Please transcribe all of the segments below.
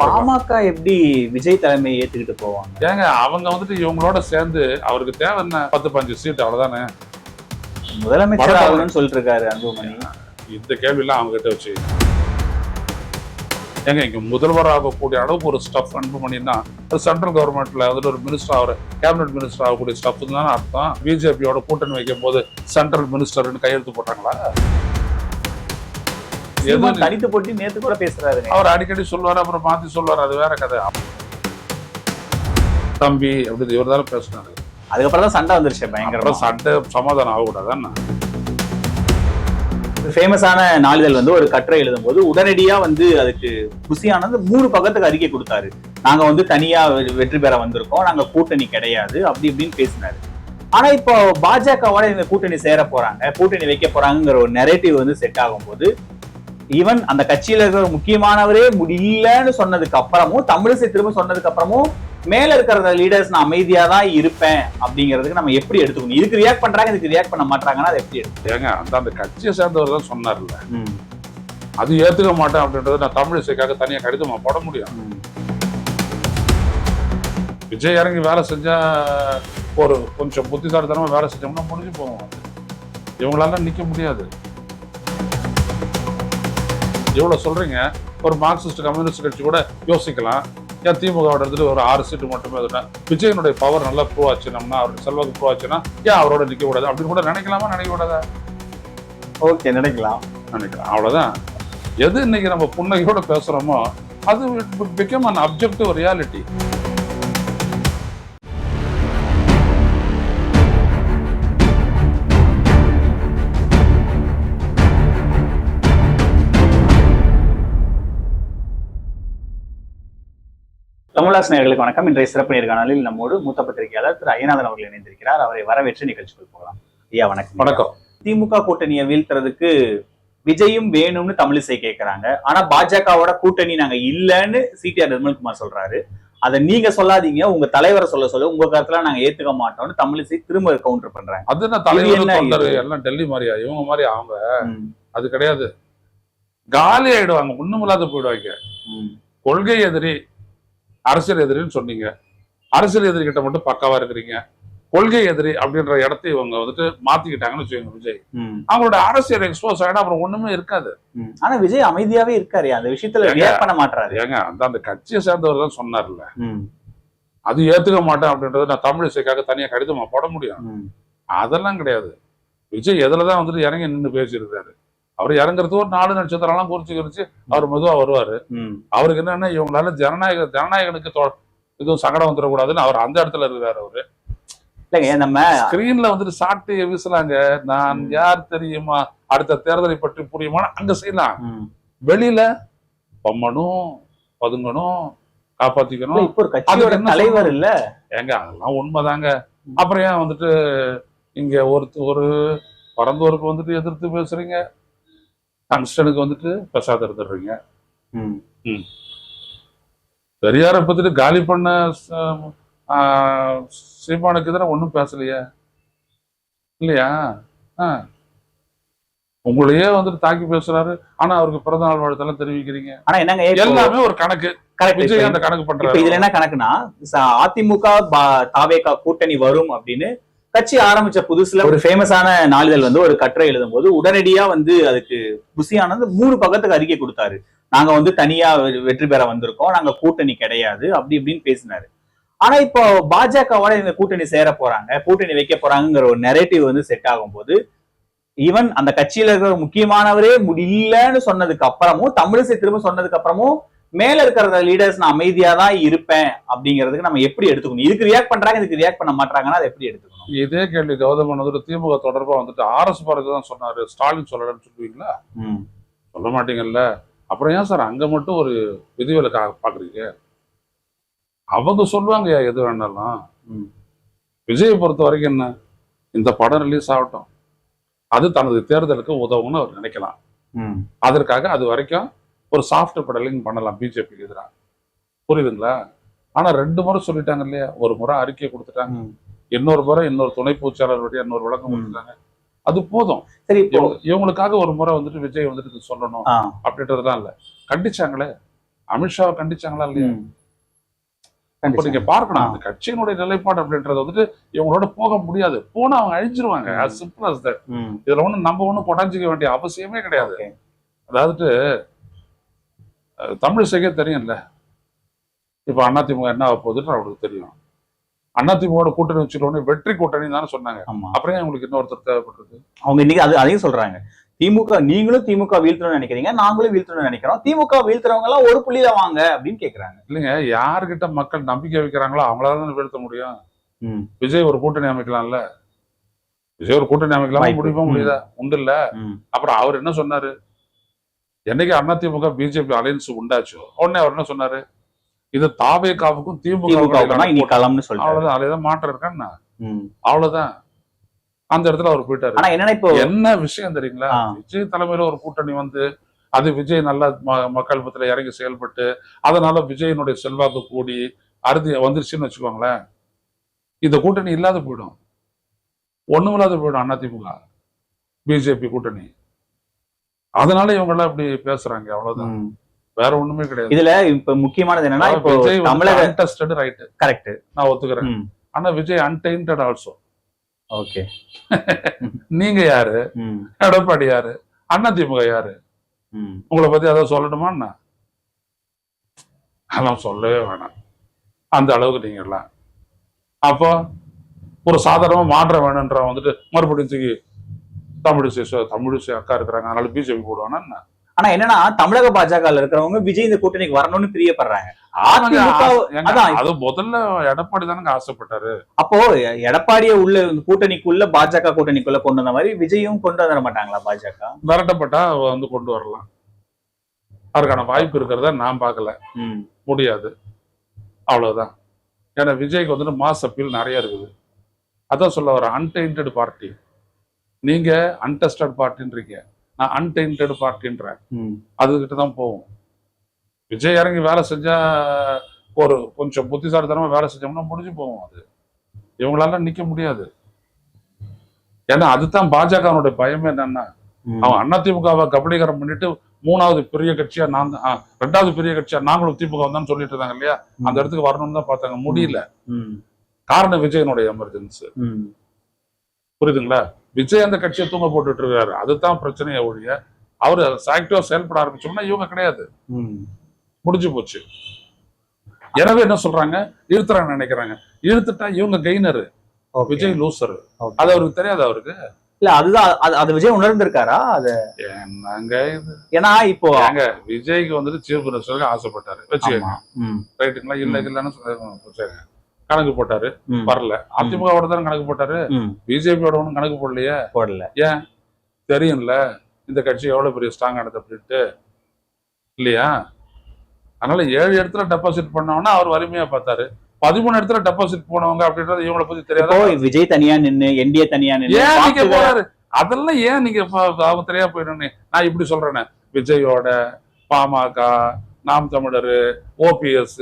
பாமக எப்படி விஜய் தலைமையை ஏத்துக்கிட்டு போவாங்க? ஏங்க அவங்க வந்துட்டு இவங்களோட சேர்ந்து அவருக்கு தேவை என்ன பத்து பஞ்சு சீட் அவ்வளவுதானே? முதலமைச்சர் ஆகணும்னு சொல்லிட்டு இருக்காரு அன்புமணி இந்த கேள்வியெல்லாம் அவங்க கிட்ட வச்சு. ஏங்க இங்க முதல்வர் ஆகக்கூடிய அளவுக்கு ஒரு ஸ்டஃப் அன்பு பண்ணினா அது சென்ட்ரல் கவர்மெண்ட்ல வந்துட்டு ஒரு மினிஸ்டர் ஆகிற கேபினட் மினிஸ்டர் ஆகக்கூடிய ஸ்டஃப் தானே அர்த்தம். பிஜேபியோட கூட்டணி வைக்கும் போது சென்ட்ரல் மினிஸ்டர்னு கையெழுத்து போட்டாங்களா? சீமான் தனித்து போட்டி நேத்து கூட பேசுறாருங்க அவர் அடிக்கடி சொல்லுவாரு அப்புறம் மாத்தி சொல்லுவாரு அது வேற கதை. தம்பி அப்படி இவர் தானே பேசினாரு. அதுக்கப்புறம் தான் சண்டை வந்துருச்சு பயங்கரமா. சண்டை சமாதானம் ஆகக்கூடாது ஃபேமஸான நாளிதழ் வந்து ஒரு கட்டுரை எழுதும்போது உடனடியா வந்து அதுக்கு குசியானது மூணு பக்கத்துக்கு அறிக்கை கொடுத்தாரு. நாங்க வந்து தனியா வெற்றி பெற வந்திருக்கோம் நாங்க கூட்டணி கிடையாது அப்படி இப்படின்னு பேசினாரு. ஆனா இப்போ பாஜகவோட இவங்க கூட்டணி சேர போறாங்க கூட்டணி வைக்க போறாங்கிற ஒரு நெரேட்டிவ் வந்து செட் ஆகும்போது ஈவன் அந்த கட்சியில இருக்கிற முக்கியமானவரே முடியலன்னு சொன்னதுக்கு அப்புறமும் தமிழிசை திரும்ப சொன்னதுக்கு அப்புறமும் மேல இருக்கிற லீடர்ஸ் நான் அமைதியா தான் இருப்பேன் அப்படிங்கிறதுக்கு நம்ம எப்படி எடுத்துக்கணும்? இதுக்கு ரியாக்ட் பண்றாங்க இதுக்கு ரியாக்ட் பண்ண மாட்டாங்கன்னா அதை எப்படி எடுத்துக்கணும்? ஏங்க அந்த அந்த கட்சியை சேர்ந்தவர் தான் சொன்னார்ல. அது ஏத்துக்க மாட்டேன் அப்படின்றது நான் தமிழிசைக்காக தனியா கடிதமா போட முடியும். விஜய் இறங்கி வேலை செஞ்சா ஒரு கொஞ்சம் புத்திசாலித்தனமா வேலை செஞ்சோம்னா முடிஞ்சு போவோம். இவங்களால நிக்க முடியாது. இவ்வளவு சொல்றீங்க? ஒரு மார்க்சிஸ்ட் கம்யூனிஸ்ட் கட்சி கூட யோசிக்கலாம். ஏன் திமுக எடுத்துட்டு ஒரு ஆறு சீட்டு மட்டுமே இதுனா விஜயனுடைய பவர் நல்லா ப்ரூவ் ஆச்சுனோம்னா அவருடைய செல்வாக்கு ப்ரூவ் ஆச்சுன்னா ஏன் அவரோட நிக்க கூடாது? அப்படின்னு கூட நினைக்கலாமா? நினைக்க கூடாதா? ஓகே நினைக்கலாம். நினைக்கிறேன் அவ்வளவுதான். எது இன்னைக்கு நம்ம புன்னகையோட பேசுறோமோ அது பிகம் அன் அப்ஜெக்டிவ் ரியாலிட்டி தமிழாஸ் நேயர்களுக்கு வணக்கம். இன்றைய சிறப்பு நேர்காணலில் நம்மோடு மூத்த பத்திரிகையாளர் திரு ஐயநாதன் அவர்கள் இணைந்திருக்கிறார். அவரை வரவேற்று நிகழ்ச்சிக்குள் போகலாம். ஐயா வணக்கம். வணக்கம். திமுக கூட்டணியை வீழ்த்துறதுக்கு விஜயும் வேணும்னு தமிழிசை கேட்கறாங்க ஆனா பாஜகவோட கூட்டணி நாங்க இல்லைன்னு சிடிஆர் நிர்மல்குமார் சொல்றாரு. அதை நீங்க சொல்லாதீங்க உங்க தலைவரை சொல்ல சொல்ல உங்க கருத்துல நாங்க ஏத்துக்க மாட்டோம்னு தமிழிசை திரும்ப கவுண்டர் பண்றாங்க. அது என்ன தலைவர்? எல்லாம் டெல்லி மாதிரியா? இவங்க மாதிரி அவங்க? அது கிடையாது. காலி ஆயிடுவாங்க. ஒண்ணுமில்லாத போயிடுவாங்க. கொள்கை எதிரி அரசியல் எதிரின்னு சொன்னீங்க. அரசியல் எதிரி கிட்ட மட்டும் பக்காவா இருக்கிறீங்க. கொள்கை எதிரி அப்படின்ற இடத்தை இவங்க வந்துட்டு மாத்திக்கிட்டாங்கன்னு வச்சுக்கோங்க விஜய். அவங்களோட அரசியல் எக்ஸ்போஸ் ஆயிடும் அப்புறம் ஒண்ணுமே இருக்காது. ஆனா விஜய் அமைதியாவே இருக்காரு அந்த விஷயத்துல? ரியாக்ட் பண்ண மாட்டாரு ஏங்க அந்த அந்த கட்சியை சேர்ந்தவர் தான் சொன்னார்ல. அது ஏத்துக்க மாட்டேன் அப்படின்றது நான் தமிழிசைக்காக தனியா கடிதமா போட முடியும். அதெல்லாம் கிடையாது. விஜய் எதுலதான் வந்துட்டு இறங்கி நின்று பேசியிருக்காரு. அவர் இறங்குறது ஒரு நாலு நட்சத்திரம்லாம் குறிச்சு குறிச்சு அவர் மெதுவா வருவாரு. அவருக்கு என்னன்னா இவங்களால ஜனநாயக ஜனநாயகனுக்கு எதுவும் சங்கடம் வந்துடக்கூடாதுன்னு அவர் அந்த இடத்துல இருக்கிறாரு அவரு. இல்லைங்க நம்ம ஸ்கிரீன்ல வந்துட்டு சாட்டையை வீசலாங்க நான். யார் தெரியுமா? அடுத்த தேர்தலை பற்றி புரியுமா அங்க செய்யலாம். வெளியில பம்மனும் பதுங்கணும் இல்ல, காப்பாத்திக்கணும் இப்போ ஒரு கட்சியோட தலைவர் இல்ல. ஏங்க அதெல்லாம் உண்மைதாங்க. அப்புறம் ஏன் வந்துட்டு இங்க ஒரு ஒரு பரந்தோருக்கு வந்துட்டு எதிர்த்து பேசுறீங்க? டங்ஸ்டனுக்கு வந்துட்டு பிரசாத் எடுத்துடுறீங்க. பெரியாரை பத்திட்டு காலி பண்ண சீமானுக்கு எதிராக ஒன்றும் பேசலையே? இல்லையா? ஆ. உங்களையே வந்துட்டு தாக்கி பேசுறாரு. ஆனா அவருக்கு பிறந்த நாள் வாழ்த்தெல்லாம் தெரிவிக்கிறீங்க. ஆனா என்னங்க எல்லாமே ஒரு கணக்கு. கணக்கு பண்றாரு. இதுல என்ன கணக்குனா ச- அதிமுக தாவேகா கூட்டணி வரும் அப்படின்னு கட்சி ஆரம்பிச்ச புதுசுல ஒரு ஃபேமஸான நாளிதழ் வந்து ஒரு கட்டுரை எழுதும் போது உடனடியா வந்து அதுக்கு புசியானது மூணு பக்கத்துக்கு அறிக்கை கொடுத்தாரு. நாங்க வந்து தனியா வெற்றி பெற வந்திருக்கோம். நாங்க கூட்டணி கிடையாது. அப்படி இப்படின்னு பேசினாரு. ஆனா இப்போ பாஜகவோட இந்த கூட்டணி சேர போறாங்க. கூட்டணி வைக்க போறாங்கிற ஒரு நெரேட்டிவ் வந்து செட் ஆகும்போது ஈவன் அந்த கட்சியில இருக்கிற முக்கியமானவரே முடியலன்னு சொன்னதுக்கு அப்புறமும் தமிழிசை திரும்ப சொன்னதுக்கு அப்புறமும் மேல இருக்கிற லீடர்ஸ் நான் அமைதியா தான் இருப்பேன் அப்படிங்கிறதுக்கு நம்ம எப்படி எடுத்துக்கணும்? இதுக்கு ரியாக்ட் பண்றாங்க இதுக்கு ரியாக்ட் பண்ண மாட்டாங்கன்னா அதை எப்படி எடுத்துக்கணும்? இதே கேள்வி கௌதம் வந்துட்டு திமுக தொடர்பா வந்துட்டு ஆர்எஸ் பாரதி தான் சொன்னாரு ஸ்டாலின் சொல்லலன்னு சொல்லுவீங்களா? சொல்ல மாட்டீங்கல்ல. அப்புறம் ஏன் சார் அங்க மட்டும் ஒரு விதிவிலக்கு பாக்குறீங்க? அவங்க சொல்லுவாங்க எது வேணாலும். விஜயை பொறுத்த வரைக்கும் என்ன? இந்த படம் ரிலீஸ் ஆகட்டும். அது தனது தேர்தலுக்கு உதவும்னு அவர் நினைக்கலாம். அதற்காக அது வரைக்கும் ஒரு சாஃப்ட் பெடலிங் பண்ணலாம் பிஜேபிக்கு எதிராக புரியுதுங்களா? ஆனா ரெண்டு முறை சொல்லிட்டாங்க இல்லையா? ஒரு முறை அறிக்கை கொடுத்துட்டாங்க. இன்னொரு முறை இன்னொரு துணை பூச்சாளருடைய இன்னொரு விளக்கம். கொடுத்துட்டாங்க. அது போதும். சரி இவங்களுக்காக ஒரு முறை வந்துட்டு விஜய் வந்துட்டு சொல்லணும் அப்படின்றதுலாம் இல்ல. கண்டிச்சாங்களே? அமித்ஷாவை கண்டிச்சாங்களா இல்லையா. இப்போ. நீங்க பார்க்கணும். அந்த கட்சியினுடைய நிலைப்பாடு அப்படின்றது வந்துட்டு இவங்களோட போக முடியாது. போனா அவங்க அழிஞ்சிருவாங்க. as that. ம். இதுல ஒண்ணும் நம்ம ஒண்ணும் கொடாஞ்சிக்க வேண்டிய அவசியமே கிடையாது. அதாவது அஹ், தமிழ் செய்ய தெரியும்ல. இப்ப அதிமுக என்ன ஆக போகுதுன்னு அவங்களுக்கு தெரியும். அதிமுக கூட்டணி வச்சுக்கொண்டு வெற்றி கூட்டணி தானே சொன்னாங்க. அப்புறம் உங்களுக்கு இன்னொருத்தர் தேவைப்படுறது அவங்க இன்னைக்கு அது அதையும் சொல்றாங்க. திமுக நீங்களும் திமுக வீழ்த்தணும்னு நினைக்கிறீங்க நாங்களும் வீழ்த்தணும்னு நினைக்கிறோம். திமுக வீழ்த்துறவங்க எல்லாம் ஒரு புள்ளியில வாங்க அப்படின்னு கேக்குறாங்க. இல்லைங்க யாருக்கிட்ட மக்கள் நம்பிக்கை வைக்கிறாங்களோ அவங்களால தானே வீழ்த்த முடியும். விஜய் ஒரு கூட்டணி அமைக்கலாம்ல. விஜய் ஒரு கூட்டணி அமைக்கலாமா. முடியுமா. முடியுதா? உண்டு இல்ல. அப்புறம் அவர் என்ன சொன்னாரு? என்னைக்கு அதிமுக பிஜேபி அலையன்ஸ் உண்டாச்சோ உடனே அவர் என்ன சொன்னாரு? இது தாவேகாவுக்கும் திமுக அவ்வளவுதான் ஏதாவது மாற்றம் இருக்கான்னு. அவ்வளவுதான். அந்த இடத்துல அவர் போயிட்டாரு. என்ன விஷயம் தெரியுங்களா. விஜய் தலைமையில ஒரு கூட்டணி வந்து அது விஜய் நல்லா மக்கள் மத்தியில இறங்கி செயல்பட்டு அதனால விஜயனுடைய செல்வாக்கு கூடி அறுதி வந்துருச்சுன்னு வச்சுக்கோங்களேன். இந்த கூட்டணி இல்லாத போயிடும். ஒண்ணுமில்லாத போயிடும் அதிமுக பிஜேபி கூட்டணி. அதனால இவங்க எல்லாம் இப்படி பேசுறாங்க அவ்வளவுதான். வேற ஒண்ணுமே கிடையாது. இதுல இப்ப முக்கியமானது என்னன்னா இப்போ தமிழக அன்டெஸ்டட் ரைட் கரெக்ட் நான் ஒத்துக்கிறேன். ஆனா விஜய் அன்டெயின்டட் ஆல்சோ ஓகே. நீங்க யாரு? எடப்பாடி யாரு? அதிமுக யாரு? உங்களை பத்தி அதை சொல்லணுமா என்ன? அதெல்லாம் சொல்லவே வேணாம். அந்த அளவுக்கு நீங்க எல்லாம். அப்போ ஒரு சாதாரணமா மாற்றம் வேணுன்ற வந்துட்டு மறுபடியும் தூக்கி தமிழிசை சொ- தமிழிசை அக்கா இருக்கிறாங்க. அதனால பிஜேபி போடுவானா என்ன? ஆனா என்னன்னா தமிழக பாஜக இருக்கிறவங்க விஜய் இந்த கூட்டணிக்கு வரணும்னு பிரியப்படுறாங்க. அது முதல்ல எடப்பாடி தானங்க ஆசைப்பட்டாரு. அப்போ எடப்பாடிய உள்ள கூட்டணிக்குள்ள பாஜக கூட்டணிக்குள்ள கொண்டு வந்த மாதிரி விஜயும் கொண்டு வர மாட்டாங்களா பாஜக? மிரட்டப்பட்டா அவ வந்து கொண்டு வரலாம். அதுக்கான வாய்ப்பு இருக்கிறத நான் பார்க்கல. முடியாது. அவ்வளவுதான். ஏன்னா விஜய்க்கு வந்துட்டு மாஸ் அப்பீல் நிறைய இருக்குது. அதான் சொல்ல வர அன்டெயின்டட் பார்ட்டி நீங்க அன்டெஸ்டட் பார்ட்டின்றீங்க நான் அன்டெயின்டட் பார்ட்டின்றேன். அதுகிட்ட தான் போவோம். விஜய் இறங்கி வேலை செஞ்சா ஒரு கொஞ்சம் புத்திசாலித்தனமா வேலை செஞ்சோம்னா முடிஞ்சு போவோம் அது. இவங்களால நிக்க முடியாது. ஏன்னா அதுதான் பாஜகனுடைய பயமே என்னன்னா. அவன் அதிமுகவை கபலீகரம் பண்ணிட்டு மூணாவது பெரிய கட்சியா நான் ரெண்டாவது பெரிய கட்சியா நாங்களும் திமுக வந்தோம்னு சொல்லிட்டு இருந்தாங்க இல்லையா? அந்த இடத்துக்கு வரணும்னு தான் பார்த்தாங்க. முடியல. காரணம் விஜயனுடைய எமர்ஜென்சி. புரியுதுங்களா? விஜய் அந்த கட்சியை தூங்க போட்டுட்டு இருக்காரு. அதுதான் பிரச்சனையை ஒழிய அவர் ஆக்டிவா செயல்பட ஆரம்பிச்சோம்னா இவங்க கிடையாது. முடிஞ்சு போச்சு. எனவே என்ன சொல்றாங்க? இழுத்துறாங்க நினைக்கிறாங்க. இழுத்துட்டா இவங்க கெய்னரு. விஜய் லூசர். அது அவருக்கு தெரியாது அவருக்கு? இல்ல அதுதான் அது- விஜய் உணர்ந்திருக்காரா? அது என்னங்க இது? ஏன்னா இப்போ ஏங்க விஜய்க்கு வந்துட்டு சீஃப் மினிஸ்டருக்கு ஆசைப்பட்டாரு. வச்சுக்கோங்க. ரைட்டுங்களா இல்ல இல்லன்னு சொல்லுங்க கணக்கு போட்டாரு. வரல. அதிமுகவோட தானே கணக்கு போட்டாரு. பிஜேபியோட ஒன்றும் கணக்கு போடலையே. போடல. தெரியும்ல. இந்த கட்சி எவ்வளவு பெரிய ஸ்ட்ராங் ஆனது அப்படின்ட்டு. இல்லையா? அதனால ஏழு இடத்துல டெபாசிட் பண்ணவனா அவர் வலிமையா பார்த்தாரு. பதிமூணு இடத்துல டெபாசிட் போனவங்க அப்படின்றது இவங்களை பத்தி தெரியாத? விஜய் தனியா நின்னு என்டிஏ தனியா ஏன் நீங்க போறாரு? அதெல்லாம் ஏன் நீங்க அவத்தரையா போயிடணும் நான் இப்படி சொல்றேனே. விஜயோட பாமக நாம் தமிழர் ஓபிஎஸ்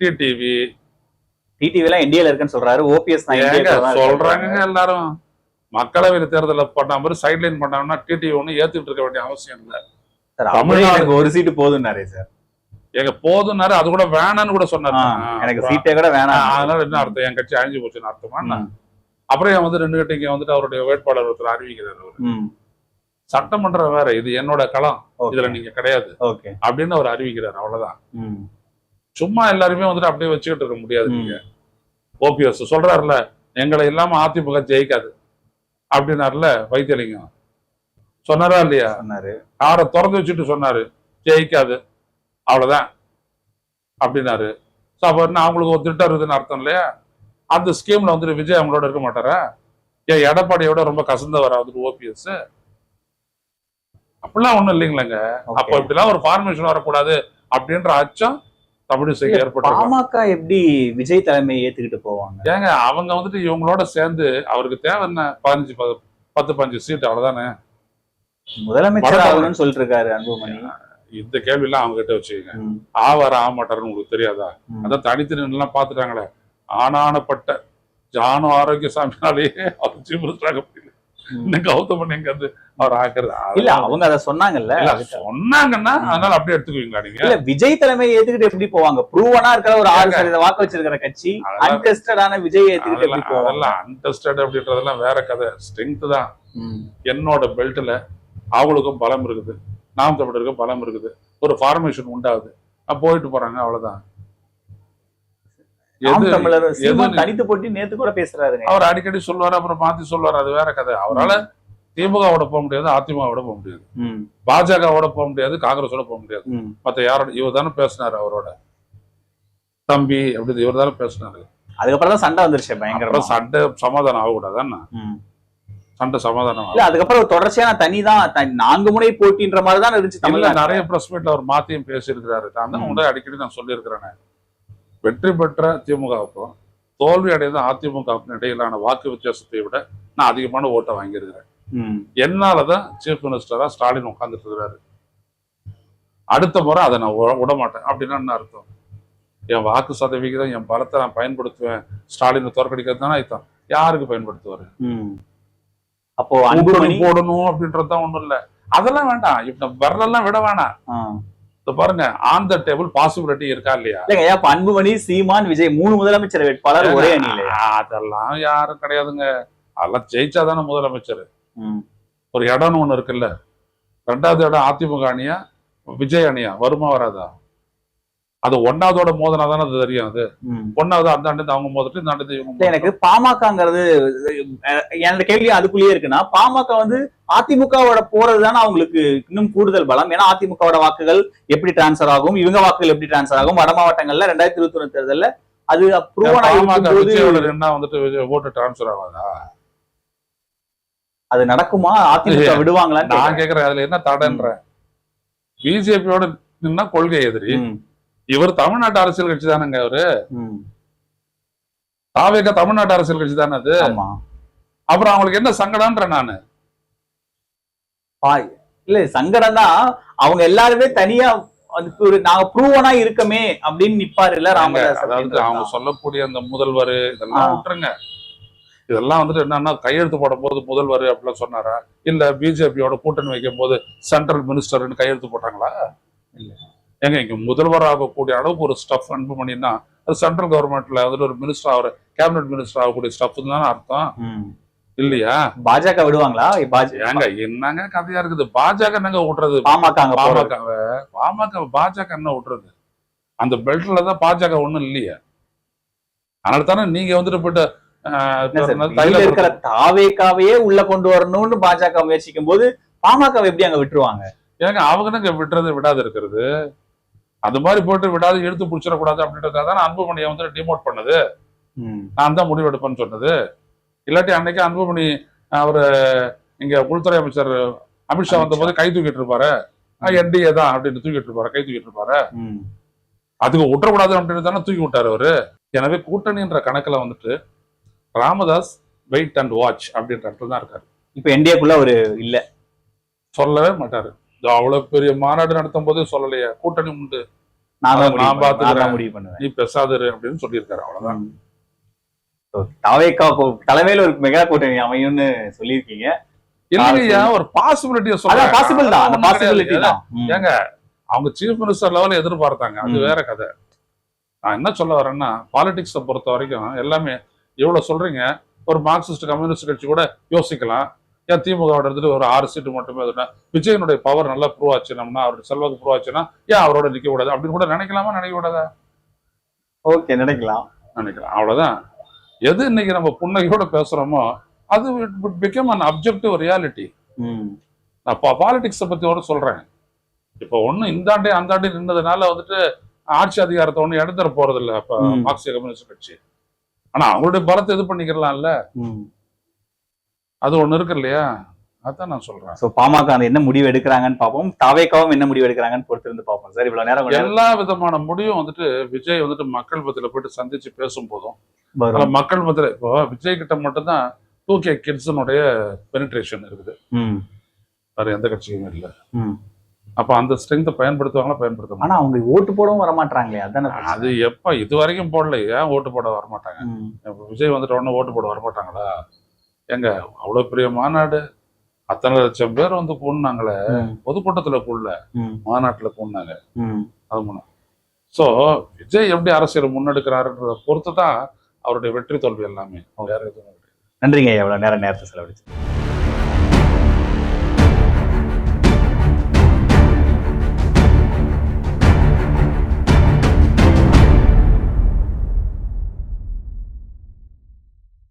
டிடிவி டிடிவி எல்லாம் என்டிஏல இருக்குன்னு சொல்றாரு. ஓபிஎஸ் சொல்றாங்க எல்லாரும். மக்களவையில் தேர்தலில் பண்ண மாதிரி சைட்லைன் பண்ணாங்கன்னா டிடிவி ஒண்ணு ஏத்துட்டு இருக்க வேண்டிய அவசியம் இல்லை. தமிழ்நாடு- ஒரு சீட்டு போதும்னாரே சார். எங்க போதும்னாரு அது கூட வேணான்னு கூட சொன்னாரு. எனக்கு சீட்டே கூட வேணாம். அதனால என்ன அர்த்தம்? என் கட்சி அழிஞ்சு போச்சுன்னு அர்த்தமா. அப்புறம் ஏன் வந்து ரெண்டு கட்சிக்கு வந்துட்டு அவருடைய வேட்பாளர் ஒருத்தர் அறிவிக்கிறார் அவரு. சட்டமன்றம் வேற இது என்னோட களம். இதுல நீங்க கிடையாது. அப்படின்னு அவர் அறிவிக்கிறார். அவ்வளவுதான். சும்மா எல்லாருமே வந்துட்டு அப்படியே வச்சுக்கிட்டு இருக்க முடியாது. நீங்க. ஓபிஎஸ் சொல்றாருல எங்களை இல்லாம அதிமுக ஜெயிக்காது. அப்படின்னாருல வைத்தியலிங்கம். சொன்னாரா இல்லையா? சொன்னாரு. காரை திறந்து வச்சுட்டு சொன்னாரு ஜெயிக்காது. அவ்வளவுதான். அப்படின்னாரு. ஸோ அப்போ என்ன அவங்களுக்கு ஒரு திட்டம் இருக்குதுன்னு அர்த்தம் இல்லையா? அந்த ஸ்கீம்ல வந்துட்டு விஜய் அவங்களோட இருக்க மாட்டாரா? ஏன் எடப்பாடியோட ரொம்ப கசந்தவரா வந்துட்டு ஓபிஎஸ்? அப்படிலாம் ஒண்ணும் இல்லைங்களேங்க. அப்போ இப்படிலாம் ஒரு ஃபார்மேஷன் வரக்கூடாது அப்படின்ற அச்சம் தமிழிசைக்கு ஏற்பட்டு பாமக எப்படி விஜய் தலைமையை ஏத்துக்கிட்டு போவாங்க? ஏங்க அவங்க வந்துட்டு இவங்களோட சேர்ந்து அவருக்கு தேவை என்ன? பதினஞ்சு பத்து பதினஞ்சு சீட் அவ்வளவுதானே? முதலமைச்சர் ஆகணும்னு சொல்லிட்டு இருக்காரு அன்புமணி இந்த கேள்வி எல்லாம் அவங்க கிட்ட வச்சுக்கோங்க. ஆவார ஆக மாட்டாருன்னு உங்களுக்கு தெரியாதா. அதான் தனித்து நின்றுலாம் பார்த்துட்டாங்களே. ஆனானப்பட்ட ஜானு ஆரோக்கியசாமினாலேயே அவர் சீஃப் மினிஸ்டராக முடியல ம். இன்னும் கௌதமன் எங்க வந்து அவர் ஆக்குறது. இல்ல அவங்க அத சொன்னாங்கல்ல. இல்ல, சொன்னாங்கன்னா அதனால அப்படியே எடுத்துக்குவீங்களா நீங்க? இல்ல விஜய் தலைமை ஏத்துக்கிட்டு எப்படி போவாங்க? ப்ரூவனா இருக்கிற ஒரு ஆறு சதவீத வாக்கு வச்சிருக்கிற கட்சி அன்டெஸ்டடான விஜய் ஏத்துக்கிட்டு எப்படி போவாங்க? அன்டெஸ்டட் அப்படின்றதெல்லாம் வேற கதை. ஸ்ட்ரென்த் தான். என்னோட பெல்ட்ல அவங்களுக்கும் பலம் இருக்குது. நாம் தமிழருக்கும் பலம் இருக்குது. ஒரு ஃபார்மேஷன் உண்டாகுது. போயிட்டு போறாங்க அவ்வளவுதான். தமிழர் தனித்து போட்டி நேத்து கூட பேசுறாருங்க. அவர் அடிக்கடி சொல்லுவாரு அப்புறம் மாத்தி சொல்லுவாரு அது வேற கதை. அவரால திமுகவோட போக முடியாது அதிமுகவோட போக முடியாது. பாஜகவோட போக முடியாது காங்கிரஸோட போக முடியாது. மத்த யாரோட இவர் தானே பேசினாரு அவரோட. தம்பி அப்படி இவர் தானே பேசினாரு. அதுக்கப்புறம் தான் சண்டை வந்துருச்சு அப்புறம் சண்டை சமாதானம் ஆகக்கூடாதானே ம். சண்டை சமாதானம் இல்ல அதுக்கப்புறம் தொடர்ச்சியான தனி தான் நான்கு முனை போட்டின்ற மாதிரி தான் இருந்துச்சு தமிழ்ல நிறைய பிரஸ் மீட்ல அவர் மாத்தியும் பேசியிருக்கிறாரு. நான் தான். உங்களை அடிக்கடி நான் சொல்லியிருக்கிறேன். வெற்றி பெற்ற திமுகவுக்கும் தோல்வி அடைந்த அதிமுகவுக்கும் இடையிலான வாக்கு வித்தியாசத்தை விட நான் அதிகமான ஓட்டை வாங்கியிருக்கிறேன். என்னாலதான் சீஃப் மினிஸ்டரா ஸ்டாலின் உட்கார்ந்துட்டு இருக்கிறாரு. அடுத்த முறை அதை நான் விட- மாட்டேன். அப்படின்னா என்ன அர்த்தம்? என் வாக்கு சதவிகிதம் என் பலத்தை நான் பயன்படுத்துவேன். ஸ்டாலினை தோற்கடிக்கிறது தானே அர்த்தம் யாருக்கு பயன்படுத்துவாரு? ம். அப்போ அன்புமணி கூட்டணி போடணும் அப்படின்றது தான் ஒண்ணும் இல்ல. அதெல்லாம் வேண்டாம். இப்ப வரலாம் விட வேணாம். இந்த பாருங்க ஆன் த டேபிள் பாசிபிலிட்டி இருக்கா இல்லையா? இல்லைங்க ஐயா, அப்ப அன்புமணி சீமான் விஜய் மூணு முதலமைச்சர் வேட்பாளர் ஒரே அணியில. அதெல்லாம் யாரும் கிடையாதுங்க. அதெல்லாம் ஜெயிச்சாதானே முதலமைச்சர். ஒரு இடம்னு ஒண்ணு இருக்குல்ல. ரெண்டாவது இடம் அதிமுக அணியா விஜய் அணியா? வருமா வராதா? அது ஒன்னாவதோட மோதனா தானே அது தெரியும் அது. ஒன்னாவது அந்த ஆண்டு அவங்க மோதிட்டு இந்த ஆண்டு இவங்க எனக்கு பாமகங்கிறது என்னோட கேள்வி அதுக்குள்ளேயே இருக்குன்னா பாமக வந்து அதிமுகவோட போறது தானே அவங்களுக்கு இன்னும் கூடுதல் பலம். ஏன்னா அதிமுகவோட வாக்குகள் எப்படி டிரான்ஸ்ஃபர் ஆகும் இவங்க வாக்குகள் எப்படி டிரான்ஸ்ஃபர் ஆகும்? வட மாவட்டங்கள்ல ரெண்டாயிரத்தி இருபத்தி ஒண்ணு தேர்தல்ல அது என்ன வந்துட்டு ஓட்டு டிரான்ஸ்பர் ஆகாதா? அது நடக்குமா? அதிமுக இல்லையா? விடுவாங்களான்னு நான் கேக்குறேன். அதுல என்ன தடைன்ற? பிஜேபியோட நின்னா கொள்கை எதிரி. இவர் தமிழ்நாட்டு அரசியல் கட்சி தானேங்க அவரு. தாவேக தமிழ்நாட்டு அரசியல் கட்சி தானே அது. அப்புறம் அவங்களுக்கு என்ன சங்கடம்ன்ற நானு? பாய். இல்ல சங்கடம் தான் அவங்க எல்லாருமே தனியா ஒரு நாங்க ப்ரூவனா இருக்கமே அப்படின்னு நிப்பாரு இல்ல ராமதாஸ் அதாவது அவங்க. சொல்லக்கூடிய அந்த முதல்வர் இதெல்லாம். விட்டுருங்க. இதெல்லாம் வந்துட்டு என்னன்னா கையெழுத்து போடும் போது முதல்வர் அப்படிலாம் சொன்னாரா? இல்ல பிஜேபியோட கூட்டணி வைக்கும் போது சென்ட்ரல் மினிஸ்டர்னு கையெழுத்து போட்டாங்களா? இல்ல. ஏங்க இங்க முதல்வர் ஆகக்கூடிய அளவுக்கு ஒரு ஸ்டஃப் அன்பு பண்ணினா அது சென்ட்ரல் கவர்மெண்ட்ல வந்துட்டு ஒரு மினிஸ்டர் ஆகிற கேபினட் மினிஸ்டர் ஆகக்கூடிய ஸ்டஃப் தானே அர்த்தம். இல்லையா? பாஜக விடுவாங்களா? பாஜக ஏங்க என்னங்க கதையா இருக்குது? பாஜக என்னங்க விட்டுறது பாமக. பாமக பாமக பாஜக என்ன விட்டுறது அந்த பெல்ட்ல தான் பாஜக ஒண்ணும் இல்லையே. அதனால தானே நீங்க வந்துட்டு போயிட்டு இருக்கிற தாவேக்காவையே உள்ள கொண்டு வரணும்னு பாஜக முயற்சிக்கும் போது பாமக எப்படி அங்க விட்டுருவாங்க? ஏங்க அவங்க தாங்க விட்டுறது விடாது இருக்கிறது. அந்த மாதிரி போட்டு விடாது எடுத்து பிடிச்சிடக்கூடாது அப்படின்றதுக்காக தான் அன்புமணியை வந்து டிமோட் பண்ணது. நான் தான் முடிவு எடுப்பேன்னு சொன்னது. இல்லாட்டி அன்னைக்கு அன்புமணி அவர் இங்க உள்துறை அமைச்சர் அமித்ஷா வந்த போது கை தூக்கிட்டு இருப்பாரு. என்டிஏ தான் அப்படின்னு தூக்கிட்டு இருப்பாரு கை தூக்கிட்டு இருப்பாரு. அதுக்கு விட்டுறக்கூடாது அப்படின்னு தானே தூக்கி விட்டாரு அவரு. எனவே கூட்டணின்ற கணக்குல வந்துட்டு ராமதாஸ் வெயிட் அண்ட் வாட்ச் அப்படின்ற இடத்துல தான் இருக்காரு. இப்ப என்டிஏக்குள்ள ஒரு இல்ல. சொல்லவே மாட்டாரு. அவ்வளவு பெரிய மாநாடு நடத்தும் போதே சொல்லலையே. கூட்டணி உண்டு. நான் நான் முடிவு பண்ணுவேன். நீ பெசாதரு அப்படின்னு சொல்லியிருக்காரு. அவ்வளவுதான். தாவேக்கா தலைமையில ஒரு மெகா கூட்டணி அமையும்னு சொல்லியிருக்கீங்க. இல்லையா ஒரு பாசிபிலிட்டியை சொல்ல பாசிபிள் தான். பாசிபிலிட்டி தான். ஏங்க அவங்க சீஃப் மினிஸ்டர் லெவலில் எதிர்பார்த்தாங்க. அது. வேற கதை. நான் என்ன சொல்ல வரேன்னா பாலிடிக்ஸை பொறுத்த வரைக்கும் எல்லாமே இவ்வளவு சொல்றீங்க? ஒரு மார்க்சிஸ்ட் கம்யூனிஸ்ட் கட்சி கூட யோசிக்கலாம். ஏன் திமுக எடுத்துட்டு ஒரு ஆறு சீட்டு மட்டுமே அதுனா விஜயனுடைய பவர் நல்லா ப்ரூவ் ஆச்சுனோம்னா அவருடைய செல்வாக்கு ப்ரூவ் ஆச்சுன்னா ஏன் அவரோட நிக்க கூடாது? அப்படின்னு கூட நினைக்கலாமா? நினைக்க கூடாதா? ஓகே நினைக்கலாம். நினைக்கலாம். அவ்வளவுதான். எது இன்னைக்கு நம்ம புன்னகையோட பேசுறோமோ அது பிகம் அன் அப்ஜெக்டிவ் ரியாலிட்டி. நான் பாலிடிக்ஸை பத்தி ஒரு சொல்றேன். இப்போ ஒண்ணு இந்தாண்டே அந்தாண்டே நின்றதுனால வந்துட்டு ஆட்சி அதிகாரத்தை ஒண்ணு எடுத்துட போறது இல்ல இப்ப. மார்க்சிய கம்யூனிஸ்ட் கட்சி. ஆனா அவங்களுடைய பலத்தை இது பண்ணிக்கலாம்ல ம். அது ஒண்ணு இருக்கு இல்லையா? அதான் நான் சொல்றேன். சோ பாமக அந்த என்ன முடிவு எடுக்கிறாங்கன்னு பார்ப்போம். தாவேக்காவும் என்ன முடிவு எடுக்கிறாங்கன்னு பொறுத்து இருந்து பார்ப்போம். சார் இவ்வளவு நேரம் எல்லா விதமான முடிவும் வந்துட்டு விஜய் வந்துட்டு மக்கள் மத்தியில போயிட்டு சந்திச்சு பேசும் போதும் மக்கள் மத்தியில இப்போ விஜய் கிட்ட மட்டும்தான் டூ கே கிட்ஸனுடைய பெனிட்ரேஷன் இருக்குது. வேற எந்த கட்சியும் இல்ல. அப்ப அந்த ஸ்ட்ரென்த்தை பயன்படுத்துவாங்களா? பயன்படுத்த? ஆனா அவங்க ஓட்டு போடவும் வர மாட்டாங்களே அதானே. அது எப்ப? இது வரைக்கும் போடல. ஏன் ஓட்டு போட வரமாட்டாங்க? விஜய் வந்துட்டு உடனே ஓட்டு போட வரமாட்டாங்களா? எங்க அவ்வளவு பெரிய மாநாடு. அத்தனை லட்சம் பேர் வந்து கூடினாங்களே பொதுக்கூட்டத்துல கூடல மாநாட்டுல கூடினாங்க. அது மூலம் ஸோ விஜய் எப்படி அரசியல் முன்னெடுக்கிறாருன்றத பொறுத்து தான் அவருடைய வெற்றி தோல்வி எல்லாமே. வேற எதுவும். நன்றிங்க இவ்வளவு நேரம் நேரத்தை செலவழிச்சு